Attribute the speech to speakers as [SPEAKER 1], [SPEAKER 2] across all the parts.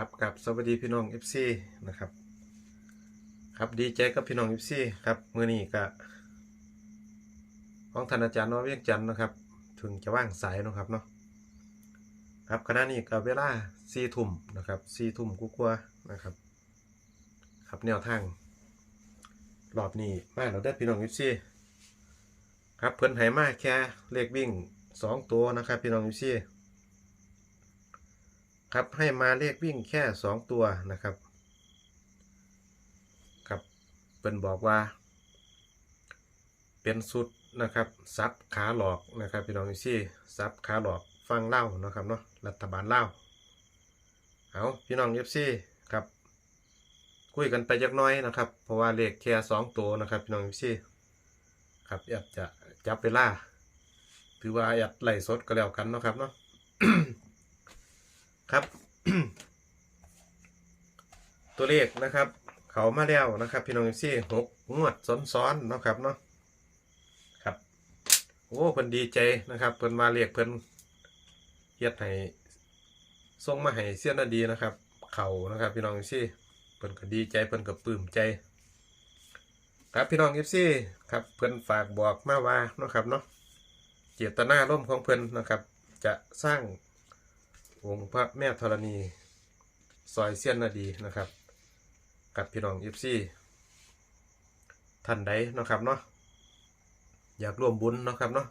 [SPEAKER 1] ครับกับสวัสดีพี่น้อง FC นะครับ ครับดีใจกับพี่น้อง FC ครับมื้อนี้ก็ของท่านอาจารย์นอเวียงจันทร์นะครับ ถึงจะว่างสายนะครับเนาะครับขณะนี้ก็เวลา4ทุ่มนะครับ4ทุ่มกว่าๆนะครับ ครับแนวทางรอบนี้มาเราได้พี่น้อง FC ครับเพิ่นให้มาแค่เลขวิ่งสองตัวนะครับ พี่น้อง FC ครับให้มาเลขวิ่งแค่สองตัวนะครับ ครับเป็นบอกว่า เป็นสุดนะครับซับขาหลอกนะครับพี่น้องซี่ซับขาหลอกฟังเล่านะครับเนาะรัฐบาลเล่าเอาพี่น้องเอฟซีครับ คุยกันไปจักน้อยนะครับ เพราะว่าเลขแค่สองตัวนะครับพี่น้องเอฟซีครับอยากจะจับเวลาถือว่าอยากไล่สดก็แล้วกันนะครับเนาะ ครับ ตัวเลขนะครับ เขามาแล้วนะครับ พี่น้องซี่หกงวดซ้อนๆนะครับเนาะครับ โอ้เพิ่นดีใจนะครับเพิ่นมาเรียกเพิ่นเฮ็ดให้ส่งมาให้เสี้ยนดีนะครับ เขานะครับ พี่น้องซี่เพิ่นก็ดีใจเพิ่นก็ปลื้มใจ ครับพี่น้องเอฟซีครับเพิ่นฝากบอกมาว่าเนาะครับเนาะเจตนาร่มของเพิ่นนะครับ จะสร้าง องค์พระแม่ธรณี ซอยเซียนนาดีนะครับ กับพี่น้องเอฟซีท่านใดนะครับเนาะอยากร่วมบุญนะครับเนาะ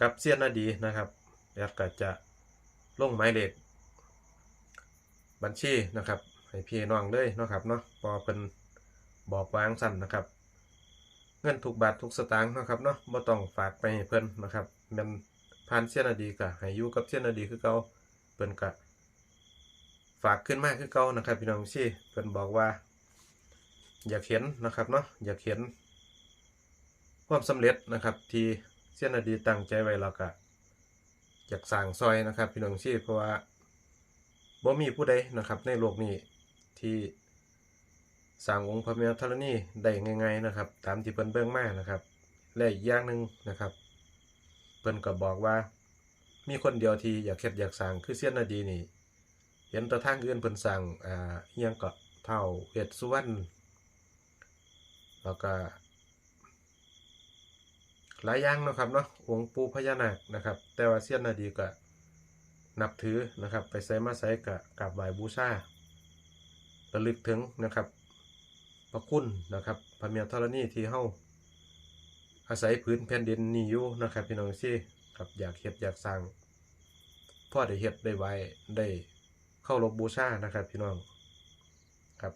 [SPEAKER 1] กับเซียนนาดีนะครับแอดก็จะลงหมายเลขบัญชีนะครับให้พี่น้องเลยนะครับเนาะพอเป็นบอกวางสั่นนะครับ เงินทุกบาททุกสตางค์นะครับเนาะบ่ต้องฝากไปให้เพิ่นนะครับมัน ผ่านเส้นอดีก็ให้อยู่กับเส้นอดีคือเก่าเพิ่นก็ฝากขึ้นมากคือเก่านะครับพี่น้องซี่เพิ่นบอกว่า อยากเห็นนะครับเนาะอยากเห็น ความสำเร็จนะครับ ที่เส้นอดีตั้งใจไว้แล้วก็อยากสั่งซอยนะครับ พี่น้องซี่เพราะว่าบ่มีผู้ใดนะครับ ในโลกนี้ที่สร้างองค์พระแม่ธรณีได้ง่าย ๆนะครับ ตามที่เพิ่นเบิ่งมานะครับและอีกอย่างหนึ่งนะครับ พิ่นก็บอกว่า มีคนเดียวที่อยากเฮ็ดอยากสร้างคือเสี้ยนนาดีนี่ เห็นแต่ทางอื่นเพิ่นสร้างอ่าเอียงก็เท่าเวทสุวรรณแล้วก็หลายอย่างนะครับเนาะองค์ปู่พญานาคนะครับ แต่ว่าเสี้ยนนาดีก็นับถือนะครับ ไปใส่มาใส่กะกราบไหวบูชาระลึกถึงนะครับ พระคุณนะครับพระเมียธรณีที่เฮา อาศัยพื้นแผ่นดินนี่อยู่นะครับพี่น้องซี่ครับอยากเฮ็ดอยากสร้างพ่อได้เฮ็ดได้ไว้ได้เข้ารบบูชานะครับ พี่น้องครับ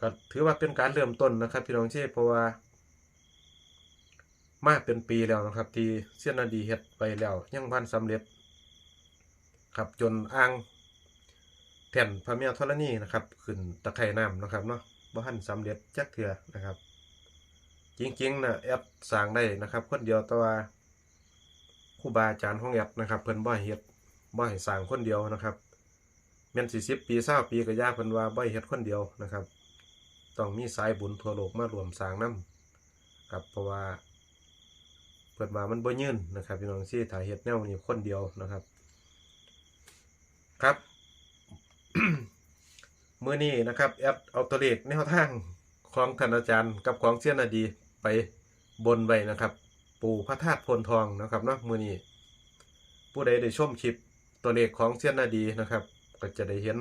[SPEAKER 1] ก็ถือว่าเป็นการเริ่มต้นนะครับ พี่น้องซี่เพราะว่า มาเป็นปีแล้วนะครับ ที่เสี้ยนนาดีเฮ็ดไปแล้ว ยังพันสำเร็จ ครับจนอ่างแผ่นพระเมียธรณีนะครับ ขึ้นตะไคร่น้ำนะครับเนาะบ่ทันสำเร็จจักเทื่อนะครับ จริงๆนะแอปสร้างได้นะครับคนเดียวแต่ว่าครูบาอาจารย์ของแอปนะครับเพิ่นบ่ให้เฮ็ดบ่ให้สร้างคนเดียวนะครับแม่นสิ10ปี20ปีก็ย่าเพิ่นว่าบ่ให้เฮ็ดคนเดียวนะครับ ต้องมีสายบุญทั่วโลกมารวมสร้างนํครับเพราะว่าเพิ่นว่ามันบ่ยืนนะครับพี่น้องสิถ้าเฮ็ดแนวนี้คนเดียวนะครับ ครับเมื้อนี้นะครับแอปเอาตัวเลขแนวทางของท่านอาจารย์กับของเสี้ยนนาดี ไปบนไว้นะครับ ปู่พระธาตุพนทองนะครับเนาะมือนี้ผู้ใดได้ชมคลิปตัวเลขของเสี้ยนนาดีนะครับ ก็จะได้เห็น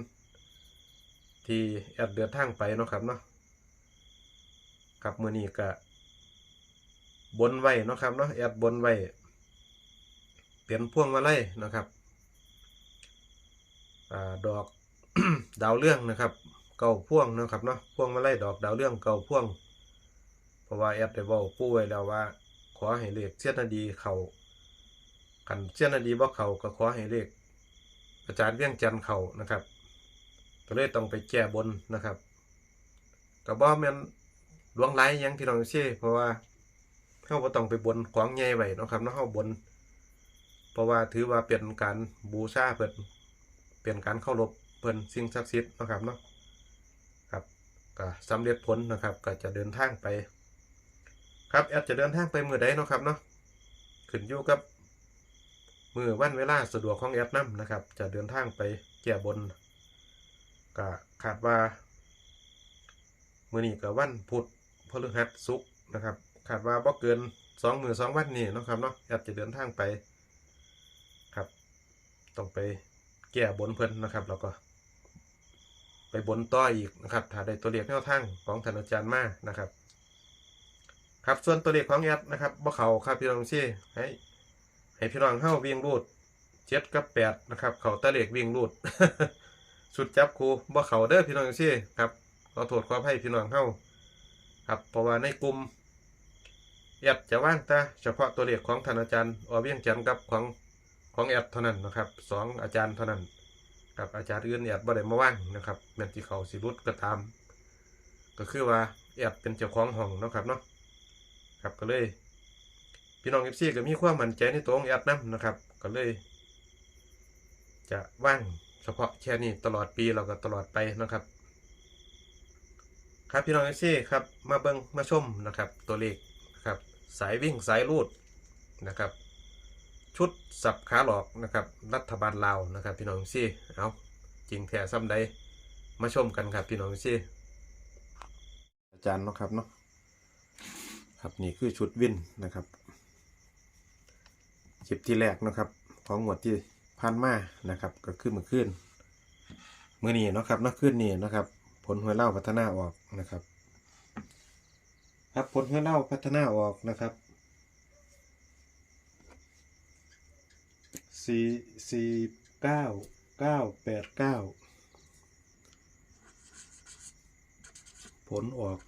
[SPEAKER 1] ที่แอดเดินทางไปนะครับเนาะครับมือนี้ก็บนไว้นะครับเนาะแอดบนไว้เป็นพวงมาลัยนะครับอดอกดาวเรื่องนะครับ เก่าพ่วงนะครับเนาะพ่วงมาไล่ดอกดาวเรื่องเก่าพ่วง เพราะว่าแอดได้บอกปู้ไว้แล้วว่า ขอให้เลขเสี้ยนนาดีเขาขันเสี้ยนนาดีบ่เขาก็ขอให้เลขอาจารย์เวียงจันเขานะครับก็เลยต้องไปแก้บนนะครับก็บ่แม่นหลวงไหลยังพี่น้องเช่เพราะว่าเฮาบ่ต้องไปบนของใหญ่ไว้นะครับเนาะเฮาบน เพราะว่าถือว่าเป็นการบูชาเพิ่นเป็นการเคารพเพิ่นสิ่งศักดิ์สิทธิ์นะครับเนาะครับก็สำเร็จผลนะครับก็จะเดินทางไป ครับแอดจะเดินทางไปมือใดเนาะครับเนาะขึ้นอยู่กับมือวันเวลาสะดวกของแอดนํนะครับ จะเดินทางไปแก้บนก็คาดว่ามือนี้ก็วันพุธพฤหัสศุกร์นะครับคาดว่าบ่เกินสองมือสองวันนี้นะครับเนาะแอดจะเดินทางไปครับต้องไปแก้บนเพิ่นนะครับ แล้วก็ไปบนต่ออีกนะครับ ถ้าได้ตัวเลขแนวทางของท่านอาจารย์มานะครับ ครับส่วนตัวเลขของแอดนะครับบ่เขาครับพี่น้องซี่ให้ให้พี่น้องเฮาวิ่งรูดเจ็ดกับแปดนะครับ เขาตะเลขวิ่งรูด สุดจับครูบ่เขาเด้อพี่น้องซี่ครับขอโทษขออภัยพี่น้องเฮาครับเพราะว่าในกลุ่มแอดจะว่างแต่เฉพาะตัวเลขของท่านอาจารย์อเวียงจันทร์กับของของแอดเท่านั้นนะครับสองอาจารย์เท่านั้นกับอาจารย์อื่นแอดบ่ได้มาว่างนะครับแม่นที่เขาสิรุดก็ตาม ก็คือว่าแอดเป็นเจ้าของห้องนะครับเนาะ ครับ ก็เลยพี่น้องเอฟซีก็มีความมั่นใจในตัวของแอดนํนะครับ ก็เลย จะว่างเฉพาะแค่นี้ตลอดปีเราก็ตลอดไปนะครับ ครับพี่น้องเอฟซีครับมาเบิงมาชมนะครับ ตัวเลขนะครับ สายวิ่งสายรูดนะครับ ชุดสับขาหลอกนะครับ รัฐบาลลาวนะครับ พี่น้องเอฟซีเอาจริงแท้ซ้ำใดมาชมกันครับพี่น้องเอฟซีอาจารย์เนาะครับเนาะ ครับนี่คือชุดวินนะครับคลิปที่แรกนะครับของงวดที่พันมานะครับ ก็คือมือขึ้นมือนี้นะครับนาะขึ้นนี่นะครับ ผลหัวเล่าพัฒนาออกนะครับ ครับผลหัวเล่าพัฒนาออกนะครับสี่สี่เก้าเก้าแปดเก้าผลออก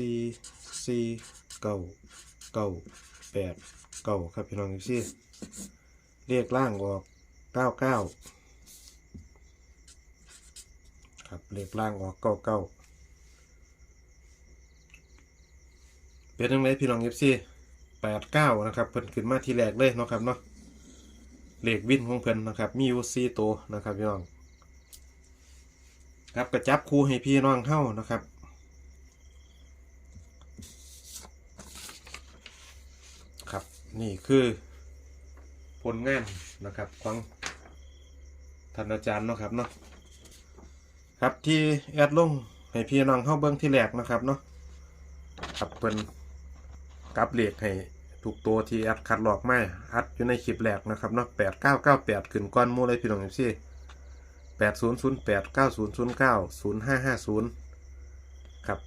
[SPEAKER 1] สี่สี่เก้าเก้าแปดเก้าครับพี่น้องอีกซี่เรียกล่างออกเก้าเก้าครับเรียกล่างออกเก้าเก้าเป็นยังไงพี่น้องอีกซี่แปดเก้านะครับเพิ่นขึ้นมาทีแรกเลยเนาะครับเนาะเลขวินของเพิ่นนะครับมีอยู่สี่ตัวนะครับพี่น้องครับกระจับคู่ให้พี่น้องเข้านะครับ ครับ นี่คือผลงานนะครับของท่านอาจารย์นะครับเนาะครับที่แอดลงให้พี่น้องเข้าเบิ้องที่แรกนะครับเนาะครับเป็นกับเหลขให้ถูกตัวที่แอดคัดหลอกไมาอัดอยู่ในคลิปแรกนะครับเนาะแปดเก้าเก้าแปดขึ้นก้อนมูเลยพี่น้องเอฟซีแปดศูนย์ศูนย์แปดเก้าศูนย์ศูนย์เก้าศูนย์ห้าห้าศูนย์ครับ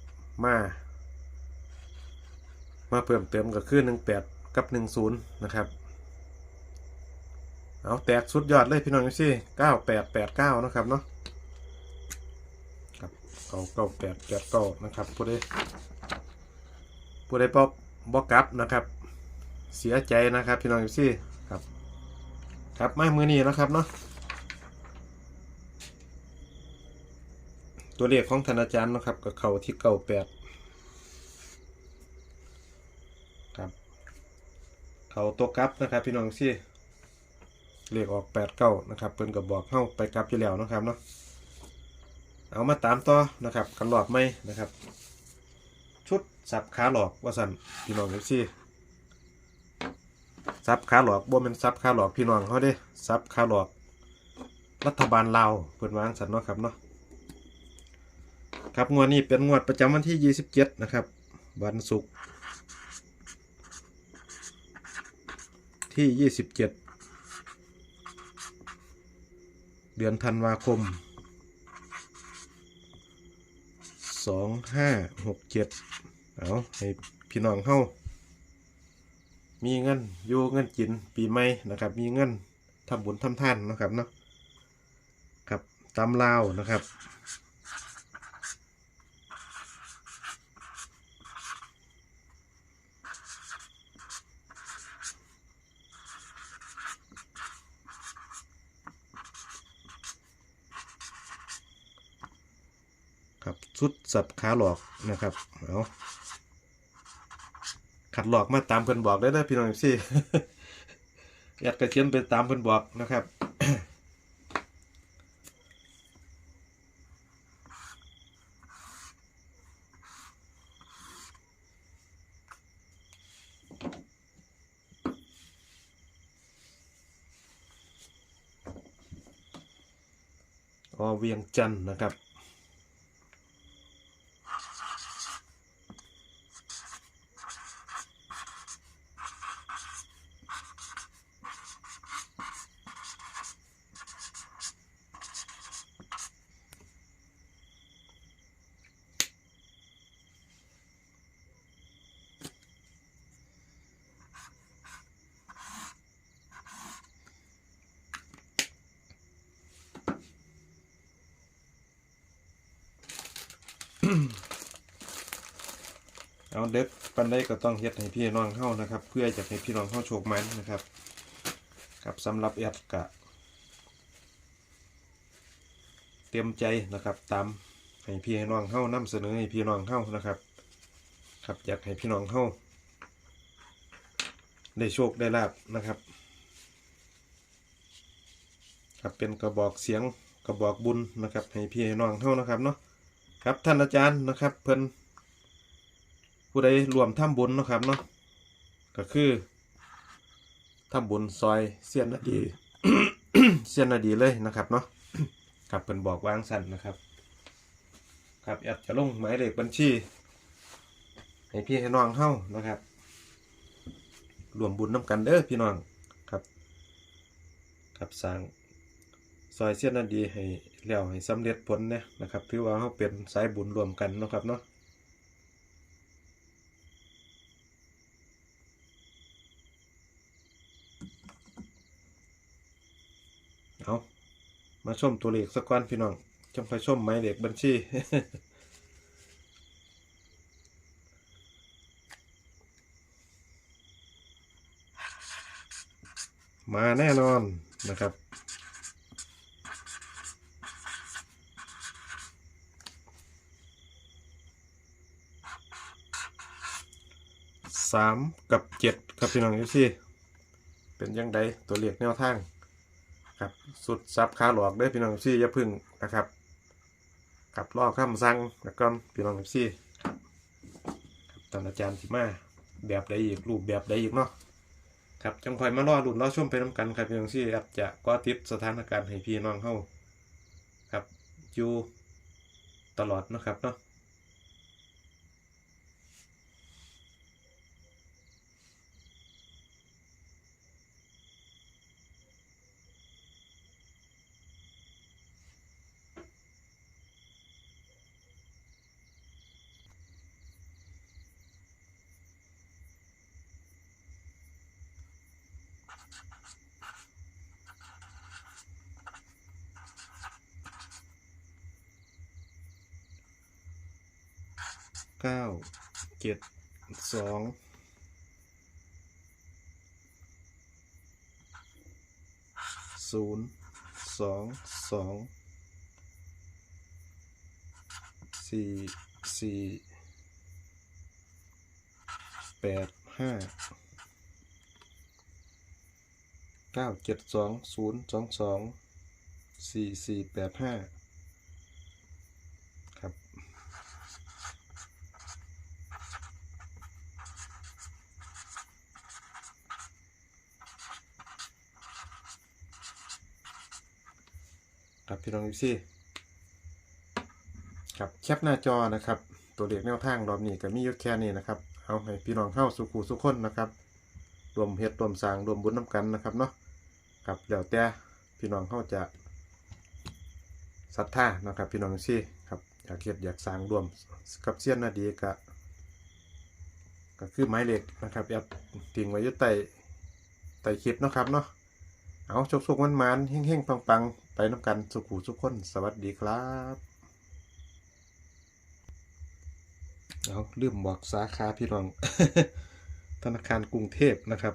[SPEAKER 1] มา มาเพิ่มเติมก็คือหนึ่งแปด กับหนึ่งศูนย์นะครับ เอาแตกสุดยอดเลยพี่น้องสิเก้าแปดแปดเก้านะครับเนาะครับเก้าเก้าแปดแปดเก้านะครับผู้ใดผู้ใดบอกบอกกลับนะครับ เสียใจนะครับพี่น้องสิครับ ครับมามือนี้นะครับเนาะตัวเลขของธนาจารย์นะครับกับเขาที่เก้าแปด ครับ เขาตัวกลับนะครับ พี่น้องซี่เลขออกแปดเก้านะครับเพิ่นก็บอกเข้าไปกลับอยู่แล้วนะครับเนาะเอามาตามต่อนะครับกันหลอกไหมนะครับ ชุดสับขาหลอกว่าสันพี่น้องซี่ซับขาหลอกบ่เป็นซับขาหลอกพี่น้องเขาเด้ซับขาหลอกรัฐบาลลาวเพิ่นวางสันเนาะครับเนาะครับงวดนี้เป็นงวดประจำวันที่ 27 นะครับ วันศุกร์ ที่ 27 เดือนธันวาคม 2567 เอาให้พี่น้องเฮามีเงินอยู่เงินกินปีใหม่นะครับ มีเงินทำบุญทำทานนะครับเนาะครับตำลาวนะครับ ชุดสับขาหลอกนะครับเอาขัดหลอกมาตามเพิ่นบอกได้นะพี่น้องสิอยากกระเทียมไปตามเพิ่นบอกนะครับอเวียงจันทน์นะครับ เอาเด็กปันได้ก็ต้องเฮ็ดให้พี่น้องเฮานะครับ เพื่อจะให้พี่น้องเฮาโชคมันนะครับ ครับสำหรับแอดกะ เตรียมใจนะครับตามให้พี่น้องเฮานำเสนอให้พี่น้องเฮานะครับ ครับอยากให้พี่น้องเฮาได้โชคได้ลาบนะครับ ครับเป็นกระบอกเสียงกระบอกบุญนะครับ ให้พี่ให้น้องเฮานะครับเนาะครับท่านอาจารย์นะครับเพิ่น ผู้ใดรวมทำบุญนะครับเนาะก็คือทำบุญซอยเสียนนาดีเสียนนาดีเลยนะครับเนาะครับเพิ่นบอกวางสั่นนะครับ ครับแอดจะลงหมายเลขบัญชีให้พี่ให้น้องเฮานะครับรวมบุญน้ำกันเด้อพี่น้องครับ ครับสร้างซอยเสียนนาดีให้แล้วให้สำเร็จผลเนี่ยนะครับถือว่าเฮาเป็นสายบุญรวมกันนะครับเนาะ เอา มาชมตัวเลขสักก้อนพี่น้องจังไปชมหมายเลขบัญชีมาแน่นอนนะครับ สามกับเจ็ดครับพี่น้องยูซี่เป็นยังไงตัวเลขแนวทาง ครับสุดซับขาหลอกเด้อพี่น้องซี่อย่าพึ่งนะครับกับล่อข้ามสั่งแล้วก็พี่น้องซี่ตอนอาจารย์สิมาแบบใดอีกรูปแบบใดอีกเนาะครับจังคอยมารอรุ่นรอชมไปน้ำกันครับพี่น้องซี่ครับจะก็ติดสถานการณ์ให้พี่น้องเฮาครับอยู่ตลอดนะครับเนาะ เก้าเจ็ดสองศูนย์สองสองสี่สี่แปดห้า เก้าเจ็ดสองศูนย์สองสองสี่สี่แปดห้าครับ ครับพี่น้องยูซี่ครับแคปหน้าจอนะครับ ตัวเลขแนวทางรอบนี้ก็มีอยู่แค่นี้นะครับ เอาให้พี่น้องเข้าสุขูสุขคนนะครับรวมเฮ็ดรวมสร้างรวมบุญน้ำกันนะครับเนาะ ครับแล้วแต่พี่น้องเขาจะศรัทธานะครับพี่น้องซี่ครับอยากเฮ็ดอยากสร้างรวมกับเสี้ยนนาดีก็ก็คือไม้เหล็กนะครับแอบทิ้งไว้ยู่ใต้ใต้คลิปนะครับเนาะเอาชกชกมันมันเฮ่งๆ ปังๆ ไปน้ำกันสุขูสุขคน สวัสดีครับเอาลืมบอกสาขาพี่น้อง ธนาคารกรุงเทพนะครับ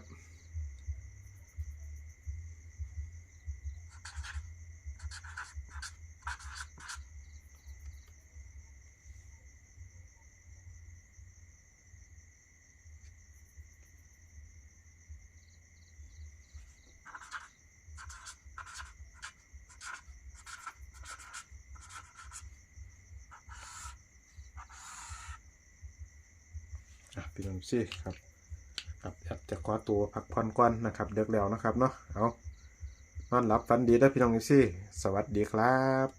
[SPEAKER 1] พี่น้องซี่ครับครับอยาจะขอตัวพักผ่อนก่อนนะครับเด็กแล้วนะครับเนาะเอานอนหลับฝันดีนะพี่น้องซี่สวัสดีครับ